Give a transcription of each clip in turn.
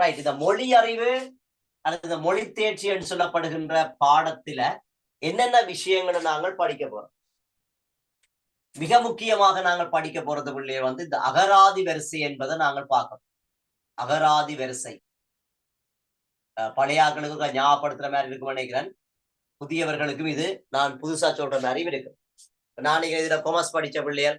Right இந்த மொழி அறிவு அல்லது இந்த மொழி தேர்ச்சி என்று சொல்லப்படுகின்ற பாடத்துல என்னென்ன விஷயங்களை நாங்கள் படிக்க போறோம். மிக முக்கியமாக நாங்கள் படிக்க போறது வந்து இந்த அகராதி வரிசை என்பதை நாங்கள் பார்க்கணும் அகராதி வரிசை. பழையாக்களுக்கு பழைய ஞாபகப்படுத்துற மாதிரி இருக்கும் நினைக்கிறேன். புதியவர்களுக்கும் இது நான் புதுசா சொல்ற மாதிரி இருக்கு. நான் இதுல கொமர்ஸ் படிச்ச பிள்ளைகள்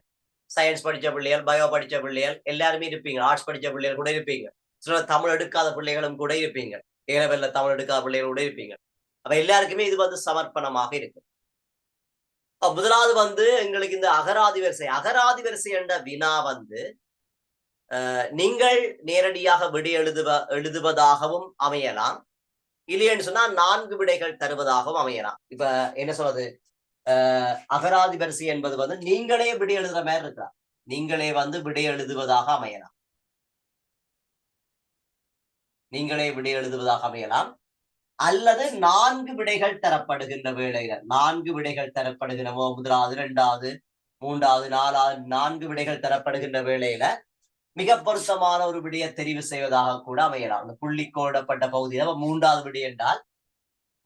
சயின்ஸ் படிச்ச பிள்ளைகள் பயோ படிச்ச பிள்ளைகள் எல்லாருமே இருப்பீங்க. ஆர்ட்ஸ் படிச்ச பிள்ளைகள் கூட இருப்பீங்க. சில தமிழ் எடுக்காத பிள்ளைகளும் கூட இருப்பீங்க. ஏலவெல்ல தமிழ் எடுக்காத பிள்ளைகள் கூட இருப்பீங்க. அப்ப எல்லாருக்குமே இது வந்து சமர்ப்பணமாக இருக்கு முதலாவது வந்து எங்களுக்கு இந்த அகராதி வரிசை அகராதி வரிசை என்ற வினா வந்து நீங்கள் நேரடியாக விடை எழுதுவ எழுதுவதாகவும் அமையலாம். இல்லையன்னு சொன்னா நான்கு விடைகள் தருவதாகவும் அமையலாம். இப்ப என்ன சொல்றது? அகராதி வரிசை என்பது வந்து நீங்களே விடை எழுதுற மாதிரி இருக்கா? நீங்களே வந்து விடை எழுதுவதாக அமையலாம். நீங்களே விடை எழுதுவதாக அமையலாம். அல்லது நான்கு விடைகள் தரப்படுகின்ற வேளையில நான்கு விடைகள் தரப்படுகின்றவோ முதலாவது இரண்டாவது மூன்றாவது நாலாவது நான்கு விடைகள் தரப்படுகின்ற வேளையில மிக பொருத்தமான ஒரு விடையை தெரிவு செய்வதாக கூட அமையலாம். அந்த புள்ளி கோடப்பட்ட பகுதியில மூன்றாவது விடை என்றால்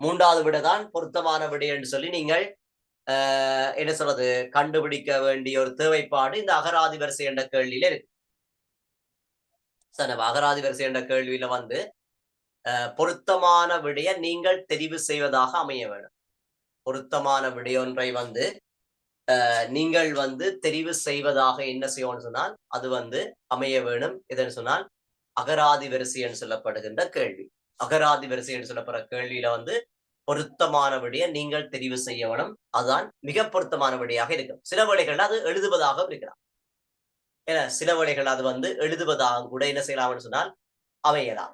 மூன்றாவது விடை தான் பொருத்தமான விடை என்று சொல்லி நீங்கள் ஆஹ் என்ன சொல்றது கண்டுபிடிக்க வேண்டிய ஒரு தேவைப்பாடு இந்த அகராதி வரிசை என்ற கேள்வியில இருக்கு. சரி அகராதி வரிசை என்ற கேள்வியில வந்து அஹ், பொருத்தமான விடைய நீங்கள் தெரிவு செய்வதாக அமைய வேண்டும். பொருத்தமான விடையொன்றை வந்து அஹ், நீங்கள் வந்து தெரிவு செய்வதாக என்ன செய்யணும்னு சொன்னால் அது வந்து அமைய வேணும் எதுன்னு சொன்னால் அகராதி வரிசை என்று சொல்லப்படுகின்ற கேள்வி. அகராதி வரிசை என்று சொல்லப்படுற கேள்வியில வந்து பொருத்தமான விடையை நீங்கள் தெரிவு செய்ய வேணும். அதுதான் மிக பொருத்தமான விடையாக இருக்கும். சில வேளைகள்ல அது எழுதுவதாக இருக்கலாம். ஏன்னா சில வழிகள் அது வந்து எழுதுவதாக கூட என்ன செய்யலாம்னு சொன்னால் அமையலாம்.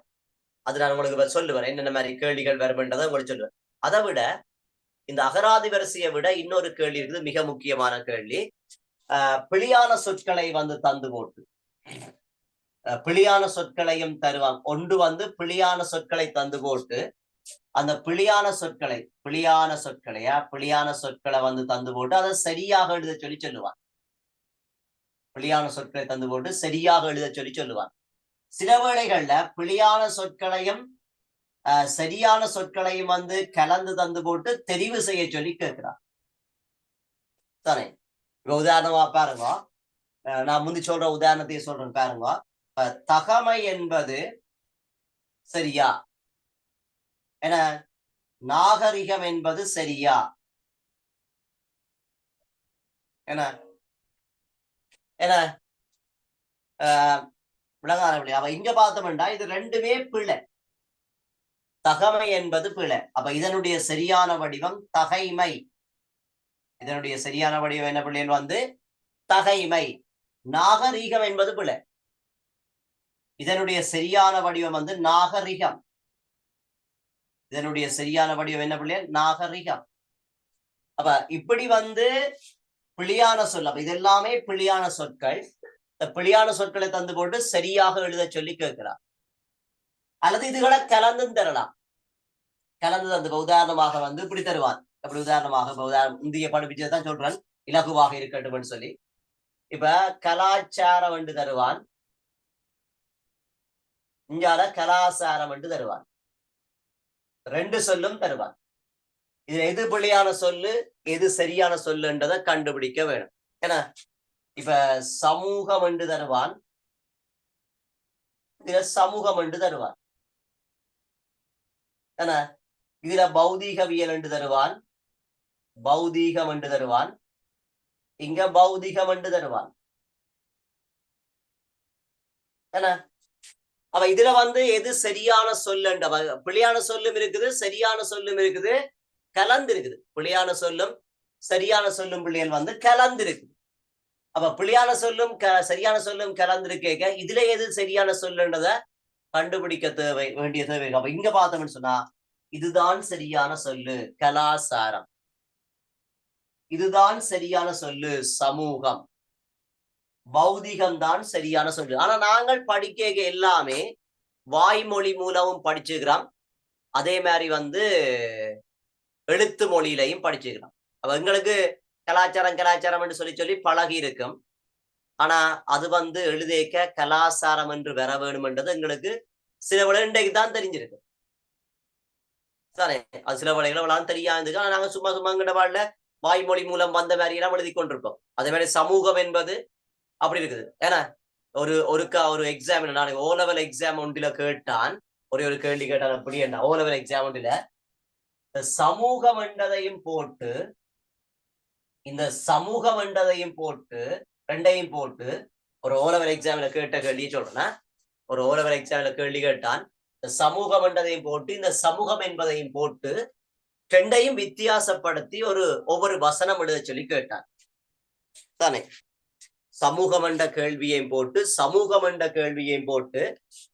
அது நான் உங்களுக்கு சொல்லுவேன். என்னென்ன மாதிரி கேள்விகள் வருமென்றதை உங்களுக்கு சொல்லுவேன். அதை விட இந்த அகராதி வரிசையை விட இன்னொரு கேள்வி இருக்குது மிக முக்கியமான கேள்வி. ஆஹ் சொற்களை வந்து தந்து போட்டு. அஹ் சொற்களையும் தருவாங்க. ஒன்று வந்து பிழியான சொற்களை தந்து போட்டு அந்த பிழியான சொற்களை பிழியான சொற்களையா பிழியான சொற்களை வந்து தந்து போட்டு அதை சரியாக எழுத சொல்லி சொல்லுவான் பிழையான சொற்களை தந்து போட்டு சரியாக எழுத சொல்லி சொல்லுவாங்க சில வேளைகள்ல பிழையான சொற்களையும் அஹ், சரியான சொற்களையும் வந்து கலந்து தந்து போட்டு தெரிவு செய்ய சொல்லி கேட்கிறார். தானே? இப்ப உதாரணமா பாருங்க. நான் முந்தி சொல்ற உதாரணத்தையும் சொல்றேன் பாருங்க. தகமை என்பது சரியா? என நாகரிகம் என்பது சரியா? என்ன? என்ன? ஆஹ் அப்ப இங்க பார்த்தோம்னா இது ரெண்டுமே பிழை. தகமை என்பது பிழை. அப்ப இதனுடைய சரியான வடிவம் தகைமை. இதனுடைய சரியான வடிவம் என்ன பிள்ளைன்னு வந்து? தகைமை. நாகரீகம் என்பது பிழை. இதனுடைய சரியான வடிவம் வந்து நாகரிகம். இதனுடைய சரியான வடிவம் என்ன பிள்ளை நாகரிகம். அப்ப இப்படி வந்து பிழையான சொல். அப்ப இதெல்லாமே பிழையான சொற்கள். இந்த பிழையான சொற்களை தந்து போட்டு சரியாக எழுத சொல்லி கேட்கிறார். அல்லது இதுகளை கலந்தும் தரலாம். கலந்து தந்து உதாரணமாக வந்து இப்படி தருவான் அப்படி உதாரணமாக இப்ப உதாரணம் இந்திய படிப்பிச்சதை தான் சொல்றேன். இலகுவாக இருக்கட்டும்னு சொல்லி. இப்ப கலாச்சாரம் என்று தருவான் இங்கால கலாசாரம் என்று தருவான் ரெண்டு சொல்லும் தருவான் இது எது பிள்ளையான சொல்லு எது சரியான சொல்லுன்றதை கண்டுபிடிக்க வேணும். ஏன்னா இப்ப சமூகம் என்று தருவான் இதுல சமூகம் என்று தருவான். ஏன்னா இதுல பௌதீகவியல் என்று தருவான் பௌதீகம் என்று தருவான் இங்க பௌதிகம் என்று தருவான். என்ன அவ இதுல வந்து எது சரியான சொல்லுன்ற பிள்ளையான சொல்லும் இருக்குது சரியான சொல்லும் இருக்குது கலந்து இருக்குது பிழையான சொல்லும் சரியான சொல்லும் பிள்ளைகள் வந்து கலந்து இருக்குது அப்ப பிள்ளையான சொல்லும் க சரியான சொல்லும் கலந்திருக்கேக்க இதுல எது சரியான சொல்லுன்றத கண்டுபிடிக்க தேவை வேண்டிய தேவை. இருக்கு. அப்ப இங்க பார்த்தோம்னு சொன்னா இதுதான் சரியான சொல்லு கலாசாரம். இதுதான் சரியான சொல்லு சமூகம். பௌதிகம் தான் சரியான சொல்லு. ஆனா நாங்கள் படிக்க எல்லாமே வாய்மொழி மூலமும் படிச்சுக்கிறோம் அதே மாதிரி வந்து எழுத்து மொழியிலையும் படிச்சுக்கிறோம் அப்ப எங்களுக்கு கலாச்சாரம் கலாச்சாரம் என்று சொல்லி சொல்லி பழகி இருக்கும். ஆனா அது வந்து எழுதேக்க கலாச்சாரம் என்று வர வேணும்ன்றது எங்களுக்கு சில விளையாண்டைக்கு தான் தெரிஞ்சிருக்கு. தானே அது சில வேலைகள் அவ்வளவு தெரியாது ஆனா நாங்க சும்மா சும்மா எங்கட வாழ்ல வாய்மொழி மூலம் வந்த மாதிரி எல்லாம் எழுதி கொண்டிருக்கோம் அதே மாதிரி சமூகம் என்பது அப்படி இருக்குது. ஏன்னா ஒரு ஒருக்கா ஒரு எக்ஸாம் நான் ஓ லெவல் எக்ஸாம் ஒன்றில கேட்டான். ஒரே ஒரு கேள்வி கேட்டான் அப்படி என்ன? ஓ லெவல் எக்ஸாம் ஒன்றில சமூகம் என்றதையும் போட்டு இந்த சமூகம் என்றதையும் போட்டு ரெண்டையும் போட்டு ஒரு ஓலவர் எக்ஸாம்ல கேட்ட கேள்வி சொல்றேன்னா ஒரு ஓலவர் எக்ஸாம்ல கேள்வி கேட்டான் இந்த சமூகம் என்றதையும் போட்டு இந்த சமூகம் என்பதையும் போட்டு ரெண்டையும் வித்தியாசப்படுத்தி ஒரு ஒவ்வொரு வசனம் எழுத சொல்லி கேட்டான் தானே? சமூகம் என்ற கேள்வியையும் போட்டு சமூகம் என்ற கேள்வியையும் போட்டு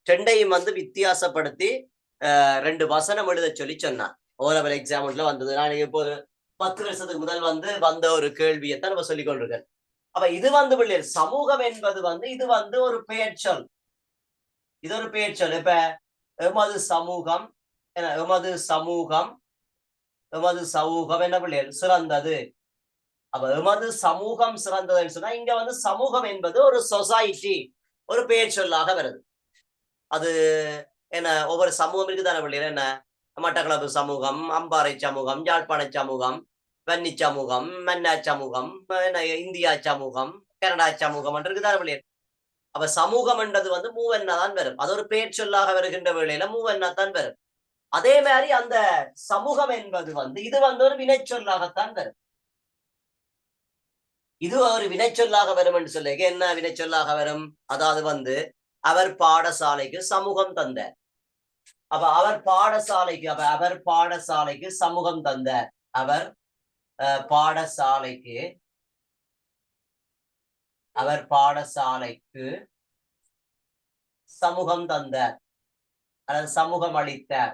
ரெண்டையும் வந்து வித்தியாசப்படுத்தி ரெண்டு வசனம் எழுத சொல்லி சொன்னான் ஓ லெவல் எக்ஸாம்ல வந்தது. நான் இப்போ ஒரு பத்து வருஷத்துக்கு முதல் வந்து வந்த ஒரு கேள்வியைத்தான் நம்ம சொல்லிக் கொண்டிருக்கேன். அப்ப இது வந்து பிள்ளைகள் சமூகம் என்பது வந்து இது வந்து ஒரு பெயர்ச்சொல் இது ஒரு பெயர்ச்சொல் இப்ப எமது சமூகம் என்ன எமது சமூகம் எமது சமூகம் என்ன பிள்ளைகள்? சிறந்தது. அப்ப எமது சமூகம் சிறந்ததுன்னு சொன்னா இங்க வந்து சமூகம் என்பது ஒரு சொசைட்டி ஒரு பெயர்ச்சொல்லாக வருது. அது என்ன ஒவ்வொரு சமூகம் இருக்குதான பிள்ளைகள்? என்ன மட்டக்களப்பு சமூகம் அம்பாறை சமூகம் யாழ்ப்பாண சமூகம் வன்னி சமூகம் மன்னா சமூகம் என்ன இந்தியா சமூகம் கனடா சமூகம் என்று பிள்ளைகள் அப்ப சமூகம் என்றது வந்து மூவெண்ணா தான் வரும். அது ஒரு பேர் சொல்லாக வருகின்ற வேளையில மூவெண்ணா தான் வரும். அதே மாதிரி அந்த சமூகம் என்பது வந்து இது வந்து ஒரு வினைச்சொல்லாகத்தான் வரும். இது ஒரு வினைச்சொல்லாக வரும் என்று சொல்லுங்க. என்ன வினைச்சொல்லாக வரும்? அதாவது வந்து அவர் பாடசாலைக்கு சமூகம் தந்தார். அப்ப அவர் பாடசாலைக்கு அப்ப அவர் பாடசாலைக்கு சமூகம் தந்தார் அவர் அஹ், பாடசாலைக்கு அவர் பாடசாலைக்கு சமூகம் தந்தார் அல்லது சமூகம் அளித்தார்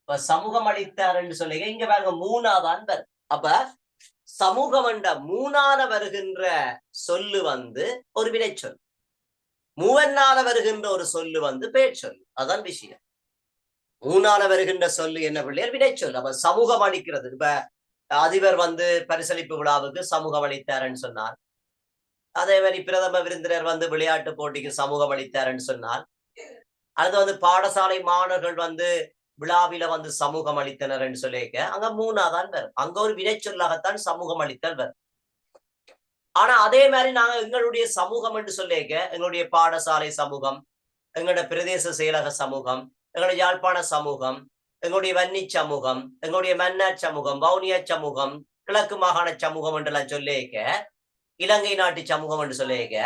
இப்ப சமூகம் அளித்தார் என்று சொல்லுங்க. இங்க பாருங்க மூணாவது அன்பர். அப்ப சமூகம் என்ற மூணான வருகின்ற சொல்லு வந்து ஒரு வினைச்சொல். மூவன்னால வருகின்ற ஒரு சொல்லு வந்து பேச்சொல் அதான் விஷயம். மூணால வருகின்ற சொல்லு என்ன பிள்ளையர்? வினைச்சொல் அப்ப சமூகம் அளிக்கிறது. இப்ப அதிபர் வந்து பரிசளிப்பு விழாவுக்கு சமூகம் அளித்தாருன்னு சொன்னார். அதே மாதிரி பிரதம விருந்தினர் வந்து விளையாட்டு போட்டிக்கு சமூகம் அளித்தாருன்னு சொன்னார். அடுத்து வந்து பாடசாலை மாணவர்கள் வந்து விழாவில வந்து சமூகம் அளித்தனர் சொல்லியிருக்க. அங்க மூணாதான் வரும். அங்க ஒரு வினைச்சொல்லாகத்தான் சமூகம் அளித்தல் வரும். ஆனா அதே மாதிரி நாங்க எங்களுடைய சமூகம் என்று சொல்லியிருக்க எங்களுடைய பாடசாலை சமூகம் எங்களுடைய பிரதேச செயலக சமூகம் எங்களுடைய யாழ்ப்பாண சமூகம் எங்களுடைய வன்னி சமூகம் எங்களுடைய மன்னார் சமூகம் வவுனியா சமூகம் கிழக்கு மாகாண சமூகம் என்றெல்லாம் சொல்லியிருக்க இலங்கை நாட்டு சமூகம் என்று சொல்லியிருக்க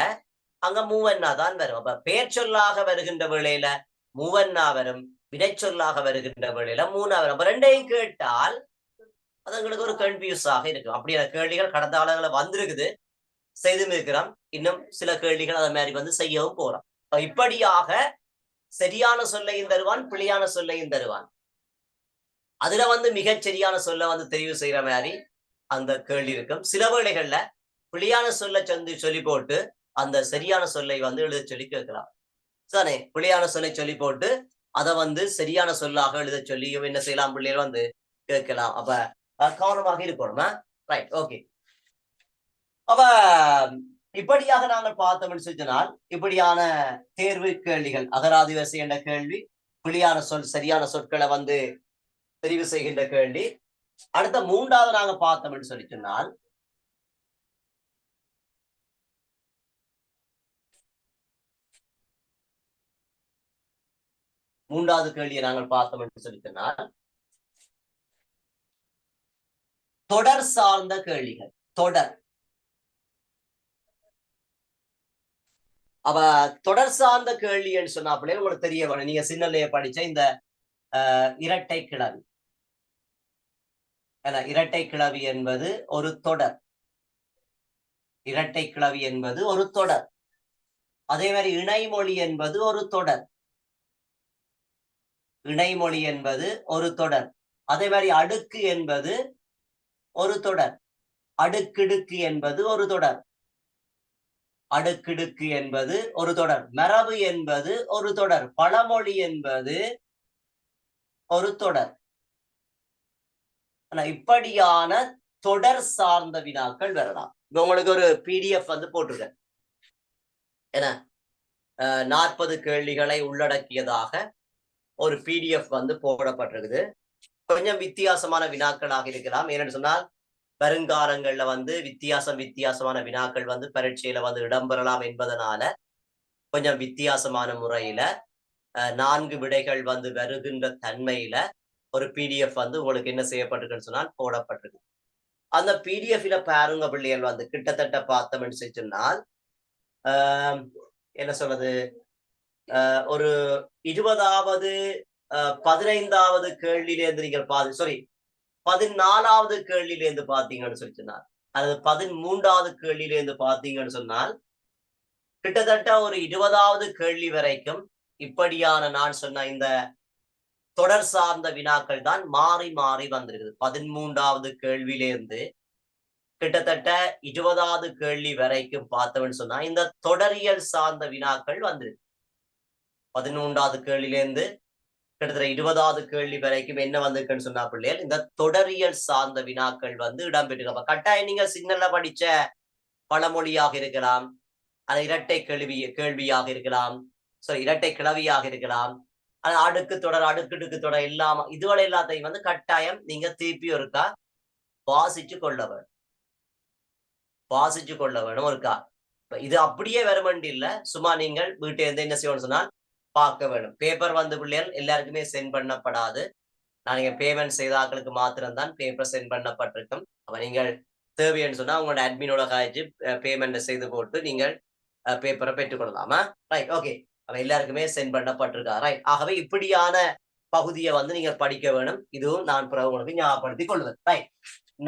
அங்க மூவண்ணா தான் வரும். அப்ப பெயர் சொல்லாக வருகின்ற வேளையில மூவண்ணா வரும் வினைச்சொல்லாக வருகின்ற வேளையில மூணா வரும். அப்ப ரெண்டையும் கேட்டால் அது எங்களுக்கு ஒரு கன்ஃபியூஸாக இருக்கும். அப்படியான கேள்விகள் கடந்த காலங்களில் வந்திருக்குது. செய்தும் இருக்கிறோம் இன்னும் சில கேள்விகள் அதை மாதிரி வந்து செய்யவும் போறோம் இப்படியாக சரியான சொல்லையும் தருவான் பிழையான சொல்லையும் தருவான். அதுல வந்து மிகச் சரியான சொல்ல வந்து தெரிவு செய்யற மாதிரி அந்த கேள்வி இருக்கும். சில வேளைகள்ல பிழையான சொல்ல சொல்லி சொல்லி போட்டு அந்த சரியான சொல்லை வந்து எழுத சொல்லி கேட்கலாம். தானே பிழையான சொல்லை சொல்லி போட்டு அதை வந்து சரியான சொல்லாக எழுத சொல்லியும் என்ன செய்யலாம்? பிள்ளைகள் வந்து கேட்கலாம். அப்ப கவனமாக இருக்கணுமா ரைட் ஓகே அப்ப இப்படியாக நாங்கள் பார்த்தோம்னு சொன்னால் இப்படியான தேர்வு கேள்விகள் அகராதிவசி என்ற கேள்வி பிழையான சொல் சரியான சொற்களை வந்து தெரிவு செய்கின்ற கேள்வி அடுத்த மூன்றாவது நாங்க பார்த்தோம்னு சொல்லி சொன்னால் மூன்றாவது கேள்வியை நாங்கள் பார்த்தோம் என்று சொல்லி சொன்னால் தொடர் சார்ந்த கேள்விகள் தொடர். அவ தொடர் சார்ந்த கேள்வின்னு சொன்னாப்பிலே உங்களுக்கு தெரிய வேணும் நீங்க சின்னலைய படிச்ச இந்த இரட்டை கிளவி. இரட்டை கிளவி என்பது ஒரு தொடர். இரட்டை கிளவி என்பது ஒரு தொடர். அதே மாதிரி இணைமொழி என்பது ஒரு தொடர். இணைமொழி என்பது ஒரு தொடர். அதே மாதிரி அடுக்கு என்பது ஒரு தொடர். அடுக்கிடுக்கு என்பது ஒரு தொடர். அடுக்கிடுக்கு என்பது ஒரு தொடர். மரபு என்பது ஒரு தொடர். பழமொழி என்பது ஒரு தொடர். ஆனா இப்படியான தொடர் சார்ந்த வினாக்கள் வரலாம். இப்ப உங்களுக்கு ஒரு பிடிஎஃப் வந்து போட்டிருக்கேன். என்ன? நாற்பது கேள்விகளை உள்ளடக்கியதாக ஒரு பிடிஎஃப் வந்து போடப்பட்டிருக்குது. கொஞ்சம் வித்தியாசமான வினாக்களாக இருக்கலாம். ஏன்னு சொன்னால் வருங்காலங்கள்ல வந்து வித்தியாசம் வித்தியாசமான வினாக்கள் வந்து பரீட்சையில வந்து இடம்பெறலாம் என்பதனால கொஞ்சம் வித்தியாசமான முறையில நான்கு விடைகள் வந்து வருகின்ற தன்மையில ஒரு பிடிஎஃப் வந்து உங்களுக்கு என்ன செய்யப்பட்டிருக்குன்னு சொன்னால் போடப்பட்டிருக்கு. அந்த பிடிஎஃப்ல பாருங்க பிள்ளைகள் வந்து கிட்டத்தட்ட பார்த்தோம்னு சொன்னால் என்ன சொல்றது ஒரு இருபதாவது பதினைந்தாவது கேள்வியிலேருந்து நீங்கள் பாது சாரி பதினாலாவது கேள்வியிலேருந்து பார்த்தீங்கன்னு சொல்லி சொன்னார். அது பதிமூன்றாவது கேள்வியிலேருந்து பார்த்தீங்கன்னு சொன்னால் கிட்டத்தட்ட ஒரு இருபதாவது கேள்வி வரைக்கும் இப்படியான நான் சொன்ன இந்த தொடர் சார்ந்த வினாக்கள் தான் மாறி மாறி வந்திருக்குது. பதிமூன்றாவது கேள்வியிலேருந்து கிட்டத்தட்ட இருபதாவது கேள்வி வரைக்கும் பார்த்தவன்னு சொன்னா இந்த தொடரியல் சார்ந்த வினாக்கள் வந்திருக்கு. பதிமூன்றாவது கேள்வியிலேருந்து கிட்டத்தட்ட இருபதாவது கேள்வி வரைக்கும் என்ன வந்திருக்குன்னு சொன்னா பிள்ளைகள் இந்த தொடரியல் சார்ந்த வினாக்கள் வந்து இடம்பெற்றிருக்க. கட்டாயம் நீங்க சிக்னல்ல படிச்ச பழமொழியாக இருக்கலாம் அது இரட்டை கேள்வி கேள்வியாக இருக்கலாம் சோ இரட்டை கிளவியாக இருக்கலாம் அது அடுக்கு தொடர் அடுக்குடுக்கு தொடர் இல்லாம இதுவரை எல்லாத்தையும் வந்து கட்டாயம் நீங்க திருப்பி ஒருக்கா வாசிச்சு கொள்ள வேணும். வாசிச்சு கொள்ள வேணும் ஒருக்கா. இது அப்படியே வருமண்டி இல்ல. சும்மா நீங்கள் வீட்டை இருந்து என்ன செய்யணும்னு சொன்னால் பார்க்க வேண்டும். பேப்பர் வந்து பிள்ளைகள் எல்லாருக்குமே சென்ட் பண்ணப்படாது. நான் நீங்க பேமெண்ட் செய்த ஆக்களுக்கு மாத்திரம்தான் பேப்பர் சென்ட் பண்ணப்பட்டிருக்கும். அப்ப நீங்கள் தேவைன்னு சொன்னா உங்களோட அட்மினோட காய்ச்சி பேமெண்ட் செய்து போட்டு நீங்கள் பேப்பரை பெற்றுக்கொள்ளலாமா ரைட் ஓகே அவன் எல்லாருக்குமே சென்ட் பண்ணப்பட்டிருக்கா ரைட் ஆகவே இப்படியான பகுதியை வந்து நீங்கள் படிக்க வேணும். இதுவும் நான் பிறகு உங்களுக்கு ஞாபகப்படுத்தி கொள்வேன் ரைட்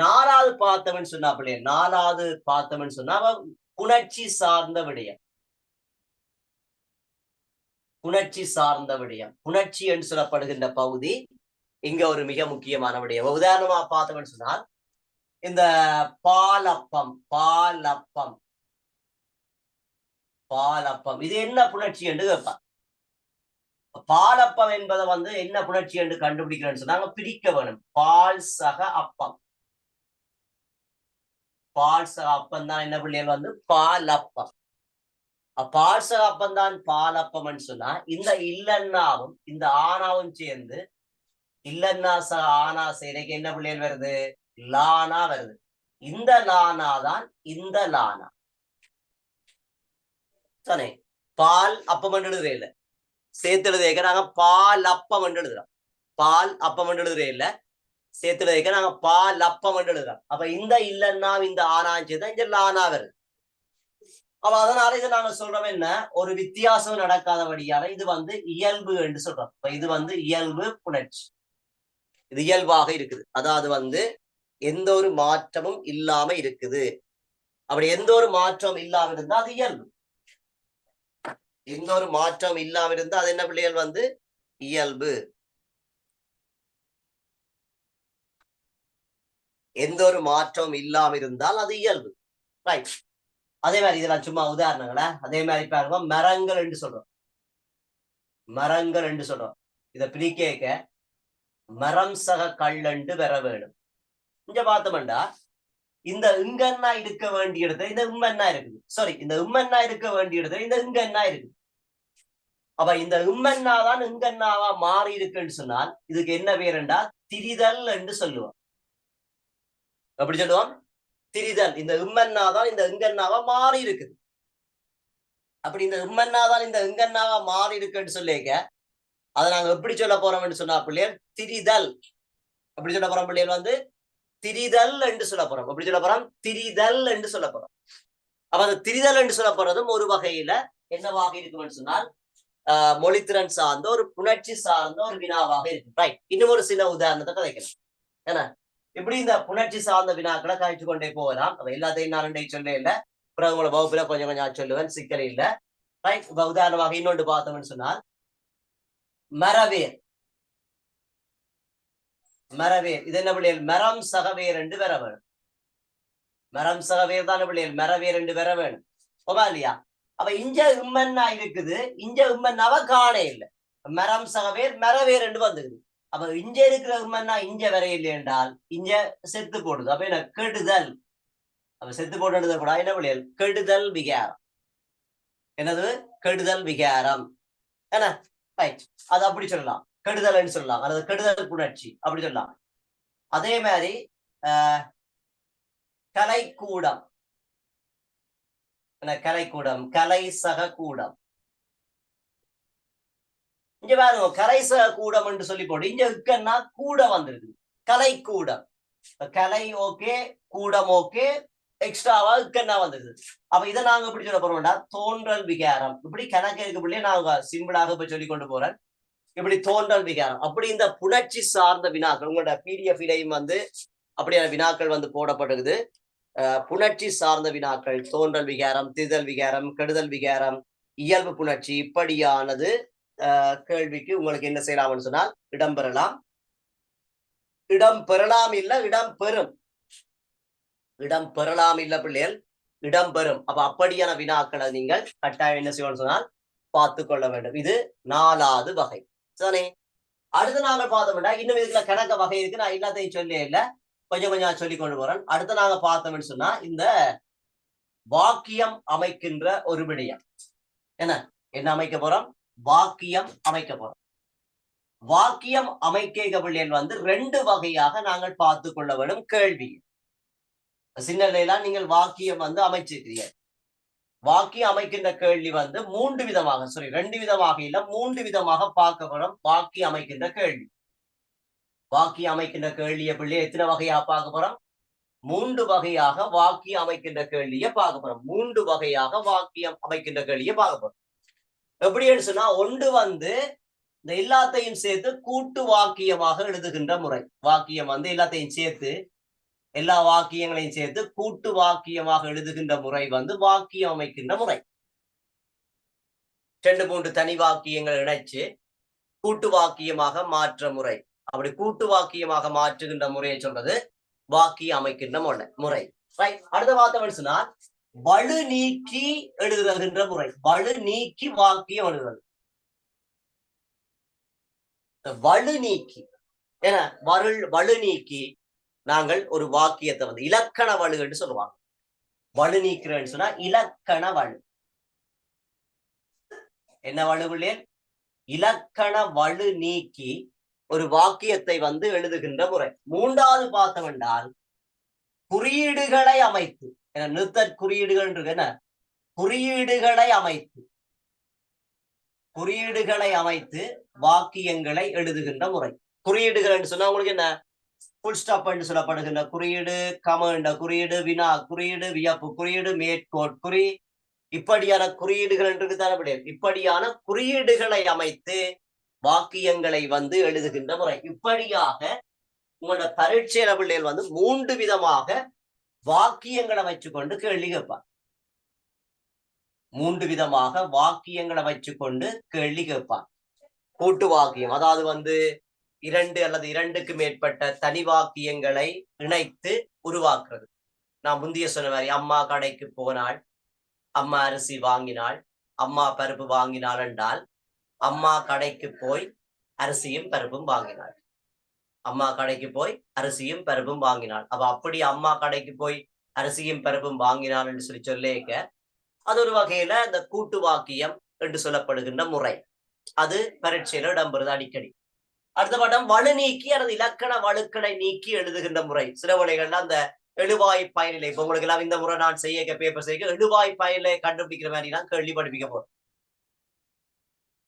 நாலாவது பார்த்தவன் சொன்னா பிள்ளைய நாலாவது பார்த்தவன் சொன்னா குணர்ச்சி சார்ந்த விடயம். புணர்ச்சி சார்ந்த விடயம். புணர்ச்சி என்று சொல்லப்படுகின்ற பகுதி இங்க ஒரு மிக முக்கியமான விடயம். உதாரணமா பார்த்தோம்னு சொன்னால் இந்த பாலப்பம் பாலப்பம் பாலப்பம். இது என்ன புணர்ச்சி என்று கேட்பான் பாலப்பம் என்பதை வந்து என்ன புணர்ச்சி என்று கண்டுபிடிக்கிறேன்னு சொன்னாங்க பிரிக்க வேணும். பால் சக அப்பம். பால் சக அப்பம் தான் என்ன பிள்ளைகள் வந்து? பாலப்பம். பால் சக அப்பம் பாலப்பம்னு சொன்னா இந்த இல்லன்னாவும் இந்த ஆனாவும் சேர்ந்து இல்லன்னா ச ஆனா சேனைக்கு என்ன பிள்ளைகள் வருது? லானா வருது. இந்த லானா தான் இந்த லானா. தானே பால் அப்பம் எழுதுறே இல்ல. சேர்த்து எழுதுறேக்க நாங்க பால் அப்பம் எழுதுறோம். பால் அப்பம் எழுதுறே இல்ல. சேர்த்து எழுதுறேக்க நாங்க பால் அப்பம் எழுதுறோம். அப்ப இந்த இல்லன்னா இந்த ஆனா தான் இந்த லானா வருது. அப்ப அதனால இது நாங்க சொல்றோம் என்ன? ஒரு வித்தியாசம் நடக்காதபடியால இது வந்து இயல்பு என்று சொல்றோம். இப்ப இது வந்து இயல்பு புணர்ச்சி. இது இயல்பாக இருக்குது. அதாவது வந்து எந்த ஒரு மாற்றமும் இல்லாம இருக்குது. அப்படி எந்த ஒரு மாற்றம் இல்லாம இருந்தா அது இயல்பு. எந்த ஒரு மாற்றம் இல்லாம இருந்தா அது என்ன பிள்ளைகள் வந்து? இயல்பு. எந்த ஒரு மாற்றம் இல்லாம இருந்தால் அது இயல்பு. ரைட் அதே மாதிரி இதெல்லாம் சும்மா உதாரணங்களா? அதே மாதிரி பாருங்க மரங்கள் என்று சொல்றோம். மரங்கள் என்று சொல்றோம். இதை பிரிக்க மரம் சக கல்லண்டு பெற வேணும் இங்க பார்த்தோம்டா இந்த இங்கன்னா இருக்க வேண்டிய இடத்துல இந்த உம்மன்னா இருக்குது. சாரி இந்த உம்மன்னா இருக்க வேண்டிய இடத்துல இந்த இங்கண்ணா இருக்குது. அப்ப இந்த உம்மன்னா தான் இங்கண்ணாவா மாறி இருக்குன்னு சொன்னால் இதுக்கு என்ன பேருண்டா? திரிதல் என்று சொல்லுவோம். எப்படி சொல்லுவோம்? திரிதல். இந்த உம்மன்னா தான் இந்த எங்கன்னாவா மாறி இருக்குது அப்படி இந்த உம்மன்னா தான் இந்த எங்கன்னாவா மாறி இருக்குன்னு சொல்லிக்க அதை நாங்க எப்படி சொல்ல போறோம்னு சொன்னா பிள்ளைகள் திரிதல். அப்படி சொல்ல போறோம் பிள்ளைகள் வந்து? திரிதல் என்று சொல்ல போறோம். அப்படி சொல்ல போறோம்? திரிதல் என்று சொல்ல போறோம். அப்ப அந்த திரிதல் என்று சொல்ல போறதும் ஒரு வகையில என்னவாக இருக்கும்னு சொன்னால் ஆஹ் மொழித்திறன் சார்ந்த ஒரு புணர்ச்சி சார்ந்த ஒரு வினாவாக இருக்கும். ரைட் இன்னும் ஒரு சில உதாரணத்தை கதைக்கலாம். ஏன்னா இப்படி இந்த புணர்ச்சி சார்ந்த வினாக்களை கழிச்சு கொண்டே போகலாம்? அவ எல்லாத்தையும் நான் ரெண்டையும் சொல்ல இல்லை. அப்புறம் உங்களை வகுப்புல கொஞ்சம் கொஞ்சம் சொல்லுவேன். சிக்கல் இல்லை. ரைட் இப்ப உதாரணமாக இன்னொன்று பார்த்தோம்னு சொன்னால் மரவேர். மரவேர். இது என்ன பிள்ளைகள்? மரம் சகவேர் என்று பெற வேணும். மரம் சகவேர் தான் பிள்ளைகள்? மரவேர் என்று பெற வேணும். ஓமா இல்லையா? அப்ப இஞ்ச உம்மன்னா இருக்குது. இஞ்ச உம்மன்னாவ காண இல்லை. மரம் சகவேர் மரவேர் என்று வந்துக்குது அப்ப இஞ்ச இருக்கிற உண்மைன்னா இஞ்ச வரையில்லை என்றால் இஞ்ச செத்து போடுது. அப்ப என்ன? கெடுதல். அப்ப செத்து போட்டு கூட என்ன பிள்ளைகள் கெடுதல் விகாரம். என்னது? கெடுதல் விகாரம். என்ன? ரைட் அது அப்படி சொல்லலாம். கெடுதல்னு சொல்லலாம். அல்லது கெடுதல் புணர்ச்சி. அப்படி சொல்லலாம். அதே மாதிரி ஆஹ், கலைக்கூடம். என்ன? கலைக்கூடம். கலை சக கூடம். இங்க பாருங்க கரைச கூடம் என்று சொல்லி போட்டு இங்க இருக்கன்னா கூடம் வந்திருக்கு கலை கூடம். கலை ஓகே கூடம் ஓகே எக்ஸ்ட்ராவா இக்கன்னா வந்திருக்கு அப்ப இதை நாங்க எப்படி சொல்ல போறோம்டா? தோன்றல் விகாரம். இப்படி கணக்கு இருக்கப்பிள்ளையே நாங்க சிம்பிளாக இப்ப சொல்லி கொண்டு போறேன். இப்படி தோன்றல் விகாரம். அப்படி இந்த புணர்ச்சி சார்ந்த வினாக்கள் உங்களோட பிடிஎஃப் இடையும் வந்து அப்படியான வினாக்கள் வந்து போடப்படுகுது புணர்ச்சி சார்ந்த வினாக்கள் தோன்றல் விகாரம் திதல் விகாரம் கெடுதல் விகாரம் இயல்பு புணர்ச்சி இப்படியானது கேள்விக்கு உங்களுக்கு என்ன செய்யலாம்னு சொன்னால் இடம் பெறலாம். இடம் பெறலாம் இல்ல இடம் பெறும். இடம் பெறலாம் இல்ல பிள்ளைகள் இடம் பெறும். அப்ப அப்படியான வினாக்களை நீங்கள் கட்டாயம் என்ன செய்யணும்னு சொன்னால் பார்த்து கொள்ள வேண்டும். இது நாலாவது வகை. சரி அடுத்த நாங்க பார்த்தோம்னா இன்னும் இதுல கணக்க வகை இருக்கு. நான் எல்லாத்தையும் சொல்லி இல்ல. கொஞ்சம் கொஞ்சம் சொல்லி கொண்டு போறேன். அடுத்த நாங்க பார்த்தோம்னு சொன்னா இந்த வாக்கியம் அமைக்கின்ற ஒரு விடயம். என்ன? என்ன அமைக்க போறோம்? வாக்கியம் அமைக்கப்படும். வாக்கியம் அமைக்க வந்து ரெண்டு வகையாக நாங்கள் பார்த்து கொள்ள வேண்டும் கேள்வி. சின்னலாம் நீங்கள் வாக்கியம் வந்து அமைச்சிருக்கிறீர்கள். வாக்கியம் அமைக்கின்ற கேள்வி வந்து மூன்று விதமாக சாரி ரெண்டு விதமாக இல்ல மூன்று விதமாக பார்க்கப்படும் வாக்கியம் அமைக்கின்ற கேள்வி. வாக்கியம் அமைக்கின்ற கேள்வியை பிள்ளை எத்தனை வகையா பார்க்க போறோம்? மூன்று வகையாக வாக்கியம் அமைக்கின்ற கேள்வியை பார்க்க போறோம். மூன்று வகையாக வாக்கியம் அமைக்கின்ற கேள்வியை பார்க்க போறோம். எப்படின்னு சொன்னா ஒன்று வந்து இந்த எல்லாத்தையும் சேர்த்து கூட்டு வாக்கியமாக எழுதுகின்ற முறை. வாக்கியம் வந்து எல்லாத்தையும் சேர்த்து எல்லா வாக்கியங்களையும் சேர்த்து கூட்டு வாக்கியமாக எழுதுகின்ற முறை வந்து வாக்கியம் அமைக்கின்ற முறை. ரெண்டு மூன்று தனி வாக்கியங்கள் இணைச்சு கூட்டு வாக்கியமாக மாற்ற முறை. அப்படி கூட்டு வாக்கியமாக மாற்றுகின்ற முறையை சொல்றது வாக்கியம் அமைக்கின்ற முறை. முறை. ரைட் அடுத்த வார்த்தை சொன்னால் வலு நீக்கி எழுதுகின்ற முறை. வலு நீக்கி வாக்கியம் எழுதுறது. வலு நீக்கி என வருள் வலு நீக்கி நாங்கள் ஒரு வாக்கியத்தை வந்து இலக்கண வலு என்று சொல்லுவாங்க. வலு நீக்கிறேன்னு சொன்னா இலக்கண வலு. என்ன வலு இலக்கண வலு நீக்கி ஒரு வாக்கியத்தை வந்து எழுதுகின்ற முறை. மூன்றாவது பார்த்தவென்றால் என்றால் குறியீடுகளை அமைத்து. என நிறுத்தற் குறியீடுகள் என்று என்ன? குறியீடுகளை அமைத்து குறியீடுகளை அமைத்து வாக்கியங்களை எழுதுகின்ற முறை. குறியீடுகள் என்று சொன்னா உங்களுக்கு என்ன? புல் ஸ்டாப் என்று சொல்லப்படுகின்ற குறியீடு கமண்ட குறியீடு வினா குறியீடு வியப்பு குறியீடு மேற்கோட் குறி. இப்படியான குறியீடுகள் என்று தரப்படையும் இப்படியான குறியீடுகளை அமைத்து வாக்கியங்களை வந்து எழுதுகின்ற முறை. இப்படியாக உங்களோட பரீட்சை பிள்ளைகள் வந்து மூன்று விதமாக வாக்கியங்களை வச்சுக்கொண்டு கேள்வி கேட்பான். மூன்று விதமாக வாக்கியங்களை வச்சுக்கொண்டு கேள்வி கேட்பான். கூட்டு வாக்கியம் அதாவது வந்து இரண்டு அல்லது இரண்டுக்கு மேற்பட்ட தனி வாக்கியங்களை இணைத்து உருவாக்குறது. நான் முந்தைய சொன்ன மாதிரி அம்மா கடைக்கு போனாள் அம்மா அரிசி வாங்கினாள் அம்மா பருப்பு வாங்கினாள் என்றால் அம்மா கடைக்கு போய் அரிசியும் பருப்பும் வாங்கினாள். அம்மா கடைக்கு போய் அரிசியும் பருப்பும் வாங்கினாள். அப்ப அப்படி அம்மா கடைக்கு போய் அரிசியும் பருப்பும் வாங்கினாள் என்று சொல்லி சொல்லேக்க அது ஒரு வகையில இந்த கூட்டு வாக்கியம் என்று சொல்லப்படுகின்ற முறை. அது பரீட்சையில இடம்பெறுது அடிக்கடி. அடுத்த படம் வலு நீக்கி அல்லது இலக்கண வலுக்களை நீக்கி எழுதுகின்ற முறை. சில வழிகள்ல அந்த எழுவாய் பயனிலை. இப்ப உங்களுக்கு எல்லாம் இந்த முறை நான் செய்ய பேப்பர் செய்ய எழுவாய் பயனிலை கண்டுபிடிக்கிற மாதிரி தான் கேள்வி படிப்பிக்க போறோம்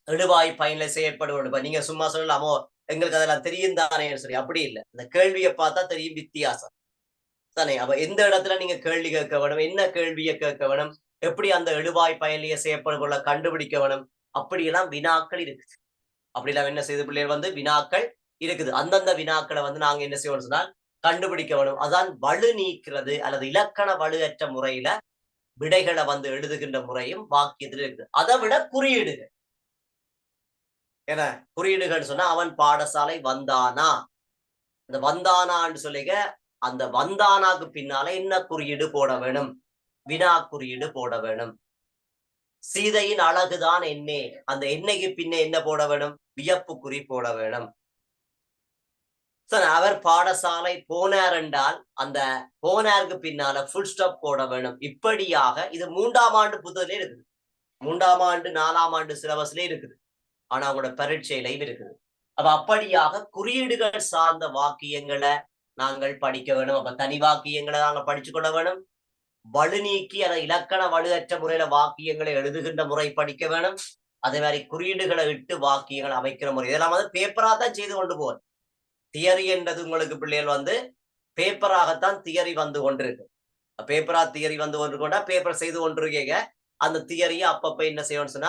எழுவாய் பயனிலை செயற்படுவது நீங்க சும்மா சொல்லலாமோ? எங்களுக்கு அதெல்லாம் தெரியும் தானே? சரி அப்படி இல்லை. இந்த கேள்வியை பார்த்தா தெரியும் வித்தியாசம். தானே? அப்ப எந்த இடத்துல நீங்க கேள்வி கேட்க வேணும்? என்ன கேள்வியை கேட்க வேணும்? எப்படி அந்த எழுவாய் பயனிலைய செயற்படுவதை கண்டுபிடிக்க வேணும்? அப்படியெல்லாம் வினாக்கள் இருக்குது. அப்படிலாம் என்ன செய்த பிள்ளைகள் வந்து வினாக்கள் இருக்குது. அந்தந்த வினாக்களை வந்து நாங்க என்ன செய்வோம் சொன்னால் கண்டுபிடிக்க வேணும். அதான் வலு நீக்கிறது அல்லது இலக்கண வலுவற்ற முறையில விடைகளை வந்து எழுதுகின்ற முறையும் வாக்கியத்தில் இருக்குது. அதை விட குறியீடுகள். என்ன? குறியீடுகள் சொன்னா அவன் பாடசாலை வந்தானா? அந்த வந்தானான்னு சொல்லிக்க அந்த வந்தானாக்கு பின்னால என்ன குறியீடு போட வேணும்? வினா குறியீடு போட வேணும். சீதையின் அழகுதான் என்னே அந்த எண்ணெய்க்கு பின்னே என்ன போட வேணும்? வியப்பு குறி போட வேணும். அவர் பாடசாலை போனார் என்றால் அந்த போனாருக்கு பின்னால ஃபுல் ஸ்டாப் போட வேணும். இப்படியாக இது மூன்றாம் ஆண்டு புத்தகத்திலே இருக்குது. மூன்றாம் ஆண்டு நாலாம் ஆண்டு சிலபஸ்லயே இருக்குது. ஆனா அவங்களோட பரீட்சையிலையும் இருக்குது. அப்ப அப்படியாக குறியீடுகள் சார்ந்த வாக்கியங்களை நாங்கள் படிக்க வேணும் அப்ப தனி வாக்கியங்களை நாங்கள் படிச்சு கொள்ள வேணும் வலு நீக்கி அதை இலக்கண வலுவற்ற முறையில வாக்கியங்களை எழுதுகின்ற முறை படிக்க வேணும் அதே மாதிரி குறியீடுகளை இட்டு வாக்கியங்களை அமைக்கிற முறை. இதெல்லாம் வந்து பேப்பரா தான் செய்து கொண்டு போகும் தியரி என்றது உங்களுக்கு பிள்ளைகள் வந்து பேப்பராகத்தான் தியரி வந்து கொண்டிருக்கு. பேப்பரா தியரி வந்து கொண்டு கொண்டா பேப்பர் செய்து கொண்டிருக்கீங்க. அந்த தியரியை அப்பப்ப என்ன செய்யணும்னு சொன்னா